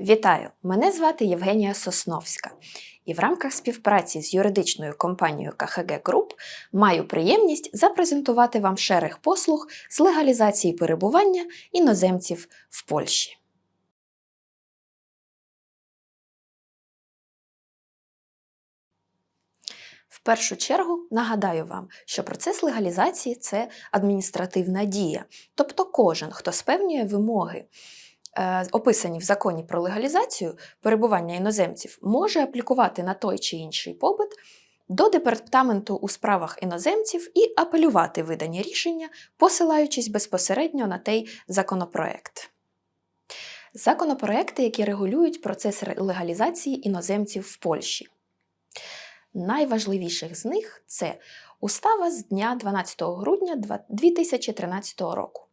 Вітаю! Мене звати Євгенія Сосновська, і в рамках співпраці з юридичною компанією КХГ Груп маю приємність запрезентувати вам шерег послуг з легалізації перебування іноземців в Польщі. В першу чергу нагадаю вам, що процес легалізації це адміністративна дія, тобто кожен, хто спевнює вимоги, описані в законі про легалізацію перебування іноземців, може аплікувати на той чи інший побит до департаменту у справах іноземців і апелювати видані рішення, посилаючись безпосередньо на той законопроект. Законопроекти, які регулюють процес легалізації іноземців в Польщі. Найважливіших з них це устава з дня 12 грудня 2013 року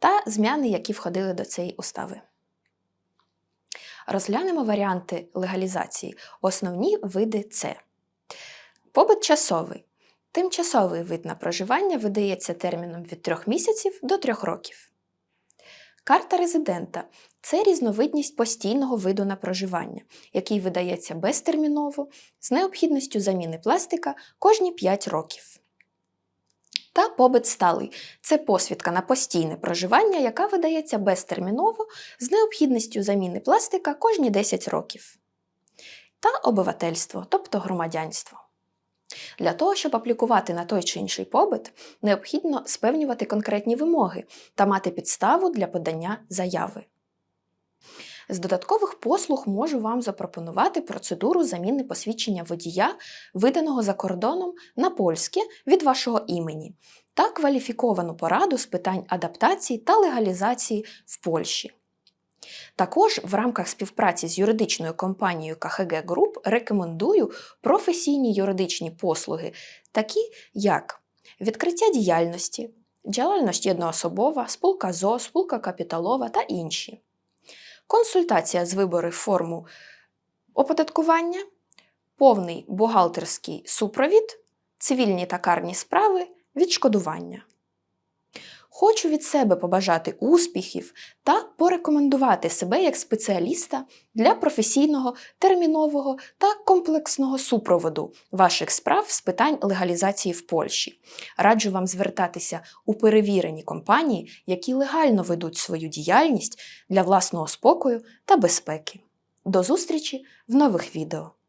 та зміни, які входили до цієї устави. Розглянемо варіанти легалізації. Основні види це побит часовий. Тимчасовий вид на проживання видається терміном від 3 місяців до 3 років. Карта резидента це різновидність постійного виду на проживання, який видається безтерміново з необхідністю заміни пластика кожні 5 років. Та побит сталий це посвідка на постійне проживання, яка видається безтерміново з необхідністю заміни пластика кожні 10 років. Та обивательство, тобто громадянство. Для того, щоб аплікувати на той чи інший побит, необхідно спевнювати конкретні вимоги та мати підставу для подання заяви. З додаткових послуг можу вам запропонувати процедуру заміни посвідчення водія, виданого за кордоном на польське від вашого імені, та кваліфіковану пораду з питань адаптації та легалізації в Польщі. Також в рамках співпраці з юридичною компанією КХГ Груп рекомендую професійні юридичні послуги, такі як відкриття діяльності, діяльність єдноособова, спілка ЗО, спілка капіталова та інші, консультація з вибори форму оподаткування, повний бухгалтерський супровід, цивільні та карні справи, відшкодування. Хочу від себе побажати успіхів та порекомендувати себе як спеціаліста для професійного, термінового та комплексного супроводу ваших справ з питань легалізації в Польщі. Раджу вам звертатися у перевірені компанії, які легально ведуть свою діяльність для власного спокою та безпеки. До зустрічі в нових відео!